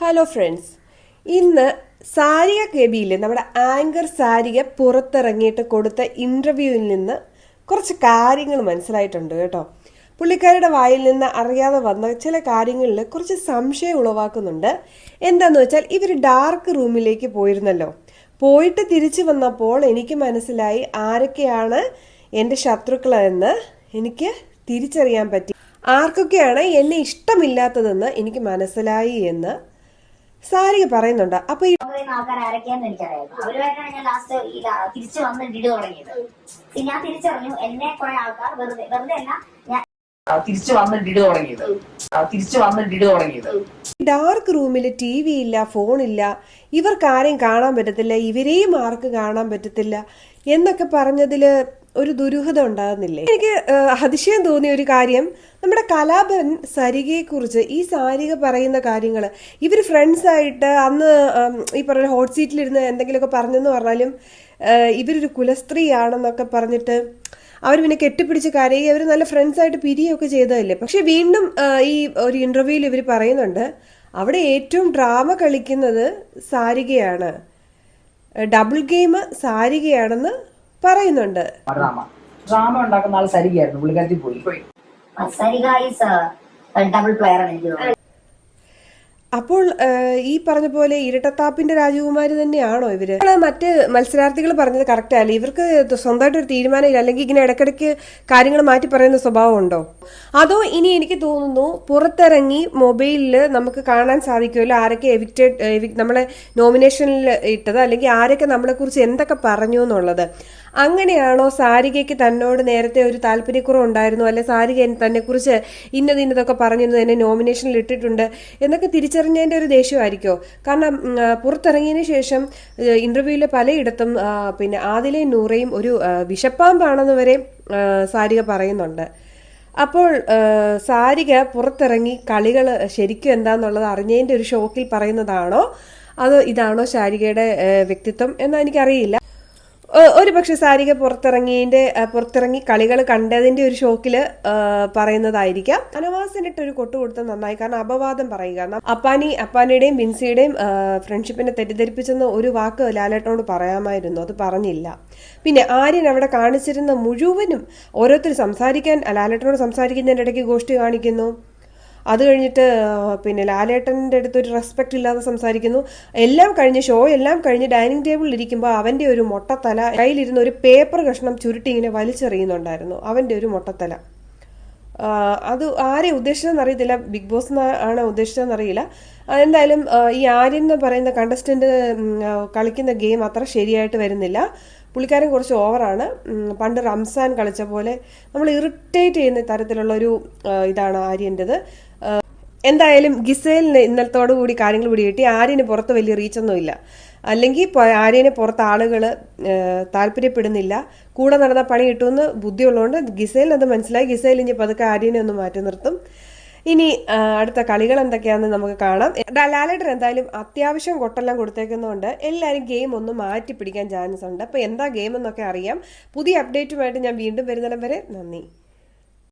Hello friends ഇന്ന് സാരിക കെബിയിൽ നമ്മുടെ anchor Sarika പുറത്തിറങ്ങിയിട്ട് കൊടുത്ത ഇന്റർവ്യൂവിൽ നിന്ന് കുറച്ച് കാര്യങ്ങൾ മനസ്സിലായിട്ടുണ്ട് കേട്ടോ. പുള്ളിക്കാരുടെ വായിൽ നിന്ന് അറിയാതെ വന്ന ചില കാര്യങ്ങളിൽ കുറച്ച് സംശയം ഉളവാക്കുന്നുണ്ട്. എന്താന്ന് വെച്ചാൽ ഇവർ ഡാർക്ക് റൂമിലേക്ക് പോയിരുന്നല്ലോ. പോയിട്ട് തിരിച്ചു വന്നപ്പോൾ എനിക്ക് മനസ്സിലായി ആരൊക്കെയാണ് എന്റെ ശത്രുക്കളെന്ന് എനിക്ക് തിരിച്ചറിയാൻ പറ്റി. ആർക്കൊക്കെയാണ് എന്നെ ഇഷ്ടമില്ലാത്തതെന്ന് എനിക്ക് മനസ്സിലായി എന്ന് സാരിക പറയുന്നുണ്ട്. അപ്പൊ ഈ ആൾക്കാരെ ആൾക്കാർ ആരൊക്കെയാന്ന് എനിക്കറിയാം. അവരുമായിട്ടാണ് ഞാൻ ലാസ്റ്റ് ഈ തിരിച്ചു വന്ന് ഇടി തുടങ്ങിയത്. പിന്നെ ഞാൻ തിരിച്ചറിഞ്ഞു എന്നെ കുറെ ആൾക്കാർ വെറുതെ വെറുതെ അല്ല ഞാൻ തിരിച്ചു വന്ന് ഡിഡ് തുടങ്ങിയത്. തിരിച്ചു വന്ന് ഡിഡ് തുടങ്ങിയത്. ഡാർക്ക് റൂമിൽ ടി വി ഇല്ല ഫോണില്ല ഇവർക്ക് ആരെയും കാണാൻ പറ്റത്തില്ല ഇവരെയും ആർക്ക് കാണാൻ പറ്റത്തില്ല എന്നൊക്കെ പറഞ്ഞതിൽ ഒരു ദുരൂഹത ഉണ്ടാകുന്നില്ലേ? എനിക്ക് അതിശയം തോന്നിയ ഒരു കാര്യം നമ്മുടെ കലാപൻ സരികയെക്കുറിച്ച് ഈ സാരിക പറയുന്ന കാര്യങ്ങൾ ഇവർ ഫ്രണ്ട്സായിട്ട് അന്ന് ഈ പറഞ്ഞ ഹോട്ട് സീറ്റിലിരുന്ന് എന്തെങ്കിലുമൊക്കെ പറഞ്ഞെന്ന് പറഞ്ഞാലും ഇവരൊരു കുലസ്ത്രീയാണെന്നൊക്കെ പറഞ്ഞിട്ട് അവർ പിന്നെ കെട്ടിപ്പിടിച്ച് കരയുകയും അവർ നല്ല ഫ്രണ്ട്സ് ആയിട്ട് പിരിയൊക്കെ ചെയ്തതല്ലേ? പക്ഷെ വീണ്ടും ഈ ഒരു ഇന്റർവ്യൂവിൽ ഇവർ പറയുന്നുണ്ട് അവിടെ ഏറ്റവും ഡ്രാമ കളിക്കുന്നത് സാരികയാണ്. ഡബിൾ ഗെയിം സാരികയാണെന്ന് പറയുന്നുണ്ട്. ഡ്രാമ. ഡ്രാമ ഉണ്ടാക്കുന്ന ആൾ സരികയായിരുന്നു. പുള്ളിക്കാരത്തിൽ പോയി. സരിക ഈസ് ഡബിൾ പ്ലെയർ ആണ് എനിക്ക് തോന്നുന്നത്. അപ്പോൾ ഈ പറഞ്ഞ പോലെ ഇരട്ടത്താപ്പിന്റെ രാജകുമാരി തന്നെയാണോ ഇവർ? മറ്റ് മത്സരാർത്ഥികൾ പറഞ്ഞത് കറക്റ്റ് അല്ല? ഇവർക്ക് സ്വന്തമായിട്ട് ഒരു തീരുമാനമില്ല. അല്ലെങ്കിൽ ഇങ്ങനെ ഇടക്കിടക്ക് കാര്യങ്ങൾ മാറ്റി പറയുന്ന സ്വഭാവം ഉണ്ടോ? അതോ ഇനി എനിക്ക് തോന്നുന്നു പുറത്തിറങ്ങി മൊബൈലിൽ നമുക്ക് കാണാൻ സാധിക്കുമല്ലോ. ആരൊക്കെ എവിക്റ്റഡ് നമ്മളെ നോമിനേഷനിൽ ഇട്ടത് അല്ലെങ്കിൽ ആരൊക്കെ നമ്മളെ കുറിച്ച് എന്തൊക്കെ പറഞ്ഞു എന്നുള്ളത്. അങ്ങനെയാണോ സാരികയ്ക്ക് തന്നോട് നേരത്തെ ഒരു താല്പര്യക്കുറവ് ഉണ്ടായിരുന്നു? അല്ലെ സാരിക തന്നെ കുറിച്ച് ഇന്നത് ഇന്നതൊക്കെ പറഞ്ഞിരുന്നു എന്നെ നോമിനേഷനിൽ ഇട്ടിട്ടുണ്ട്? എന്നൊക്കെ തിരിച്ചറിഞ്ഞതിന്റെ ഒരു ദേഷ്യമായിരിക്കോ? കാരണം പുറത്തിറങ്ങിയതിന് ശേഷം ഇന്റർവ്യൂവിലെ പലയിടത്തും പിന്നെ ആദിലെയും നൂറയും ഒരു വിശപ്പാമ്പാണെന്ന് വരെ സാരിക പറയുന്നുണ്ട്. അപ്പോൾ സാരിക പുറത്തിറങ്ങി കളികൾ ശരിക്കും എന്താന്നുള്ളത് അറിഞ്ഞതിന്റെ ഒരു ഷോക്കിൽ പറയുന്നതാണോ? അതോ ഇതാണോ സാരികയുടെ വ്യക്തിത്വം? എന്ന് എനിക്കറിയില്ല. ഒരു പക്ഷെ സാരിക പുറത്തിറങ്ങിയതിന്റെ പുറത്തിറങ്ങി കളികൾ കണ്ടതിന്റെ ഒരു ഷോക്കിൽ പറയുന്നതായിരിക്കാം. അനവാസിനിട്ട് ഒരു കൊട്ടു കൊടുത്ത നന്നായി. കാരണം അപവാദം പറയുക. അപ്പാനി അപ്പാനിയുടെയും ബിൻസിയുടെയും ഫ്രണ്ട്ഷിപ്പിനെ തെറ്റിദ്ധരിപ്പിച്ചെന്ന ഒരു വാക്ക് ലാലേട്ടനോട് പറയാമായിരുന്നു. അത് പറഞ്ഞില്ല. പിന്നെ ആര്യൻ അവിടെ കാണിച്ചിരുന്ന മുഴുവനും ഓരോരുത്തർ സംസാരിക്കാൻ ലാലേട്ടനോട് സംസാരിക്കുന്നതിന്റെ ഇടയ്ക്ക് ഗോഷ്ടി കാണിക്കുന്നു. അത് കഴിഞ്ഞിട്ട് പിന്നെ ലാലേട്ടന്റെ അടുത്ത് ഒരു റെസ്പെക്റ്റ് ഇല്ലാതെ സംസാരിക്കുന്നു. എല്ലാം കഴിഞ്ഞ് ഷോ എല്ലാം കഴിഞ്ഞ് ഡൈനിങ് ടേബിളിൽ ഇരിക്കുമ്പോൾ അവന്റെ ഒരു മൊട്ടത്തല കയ്യിലിരുന്ന ഒരു പേപ്പർ കഷ്ണം ചുരുട്ടി ഇങ്ങനെ വലിച്ചെറിയുന്നുണ്ടായിരുന്നു. അവന്റെ ഒരു മൊട്ടത്തല. അത് ആരെ ഉദ്ദേശിച്ചതെന്ന് അറിയത്തില്ല. ബിഗ് ബോസ് ആണ് ഉദ്ദേശിച്ചതെന്ന് അറിയില്ല. എന്തായാലും ഈ ആര്യൻ എന്ന് പറയുന്ന കണ്ടസ്റ്റന്റ് കളിക്കുന്ന ഗെയിം അത്ര ശരിയായിട്ട് വരുന്നില്ല. പുള്ളിക്കാരൻ കുറച്ച് ഓവറാണ്. പണ്ട് റംസാൻ കളിച്ച പോലെ നമ്മൾ ഇറിറ്റേറ്റ് ചെയ്യുന്ന തരത്തിലുള്ള ഒരു ഇതാണ് ആര്യന്റെത്. എന്തായാലും ഗിസേലിന് ഇന്നലത്തോടു കൂടി കാര്യങ്ങൾ പിടികിട്ടി. ആര്യന് പുറത്ത് വലിയ റീച്ചൊന്നുമില്ല അല്ലെങ്കിൽ ആര്യനെ പുറത്ത് ആളുകൾ താല്പര്യപ്പെടുന്നില്ല. കൂടെ നടന്ന പണി കിട്ടുമെന്ന് ബുദ്ധിയുള്ളതുകൊണ്ട് ഗിസേലിന് അത് മനസ്സിലായി. ഗിസേൽ ഇനി പതുക്കെ ആര്യനെ ഒന്ന് മാറ്റി നിർത്തും. ഇനി അടുത്ത കളികൾ എന്തൊക്കെയാണെന്ന് നമുക്ക് കാണാം. ഡാ- എന്തായാലും അത്യാവശ്യം കൊട്ടെല്ലാം കൊടുത്തേക്കുന്നതുകൊണ്ട് എല്ലാവരും ഗെയിം ഒന്ന് മാറ്റി പിടിക്കാൻ ചാൻസ് ഉണ്ട് അപ്പോൾ എന്താ ഗെയിം എന്നൊക്കെ അറിയാം. പുതിയ അപ്ഡേറ്റുമായിട്ട് ഞാൻ വീണ്ടും വരുന്നിടം വരെ നന്ദി.